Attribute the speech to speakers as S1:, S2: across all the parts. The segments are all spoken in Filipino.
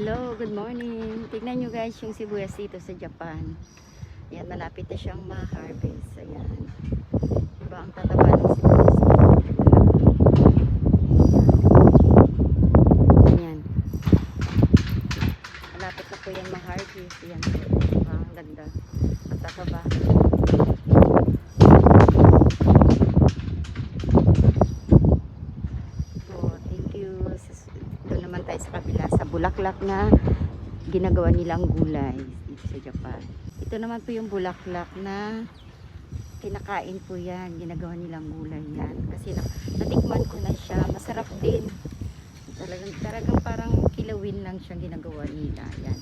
S1: Hello, good morning. Tignan nyo guys yung sibuyas dito sa Japan. Ayan, malapit na siyang ma-harvest. Ayan. Diba ang tataba ng sibuyas dito? Ayan. Malapit na po yan ma-harvest. Ayan. Diba? Ang ganda. Ang tataba. So, thank you. Doon tayo sa bulaklak na ginagawa nilang gulay dito sa Japan. Ito naman po yung bulaklak na kinakain po yan. Ginagawa nilang gulay yan. Kasi na, natikman ko na siya. Masarap din. Talagang, talagang parang kilawin lang siya ginagawa nila. Yan.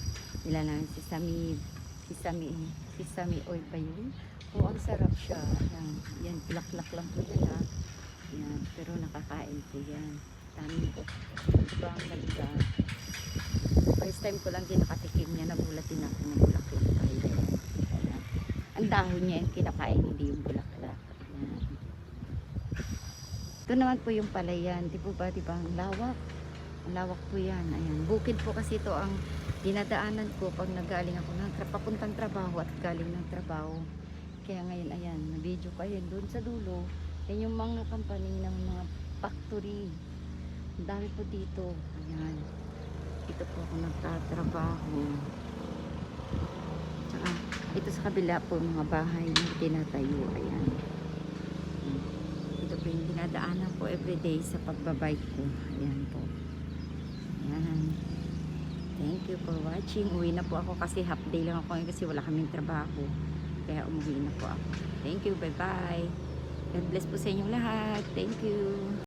S1: Nila ng sesame, sesame, sesame oil pa yun. Oo, ang sarap siya. Yan, yan bulaklak lang po yan. Yan, pero nakakain po yan. Dami po. Ang ganda? First time ko lang din nakatikim niya. Nagulat din ako ng bulaklak. Ayan. Ang dahon niya yung kinakain, hindi yung bulaklak. Ayan. Ito naman po yung palayan. Di po ba, di ba? Ang lawak. Ang lawak po yan. Ayan. Bukid po kasi ito ang dinadaanan ko pag nagaling ako ng papuntang trabaho at galing ng trabaho. Kaya ngayon, ayan, na-video ko. Ayan, doon sa dulo. Yan yung mga company ng mga factory. Ang dami po dito. Ayan. Dito po ako nagtatrabaho. Tsaka, ito sa kabila po mga bahay na tinatayo. Ayan. Ito po yung dinadaanan ko everyday sa pagbabike ko. Ayan po. Ayan. Thank you for watching. Uwi na po ako kasi half day lang ako kasi wala kaming trabaho. Kaya umuwi na po ako. Thank you. Bye-bye. God bless po sa inyong lahat. Thank you.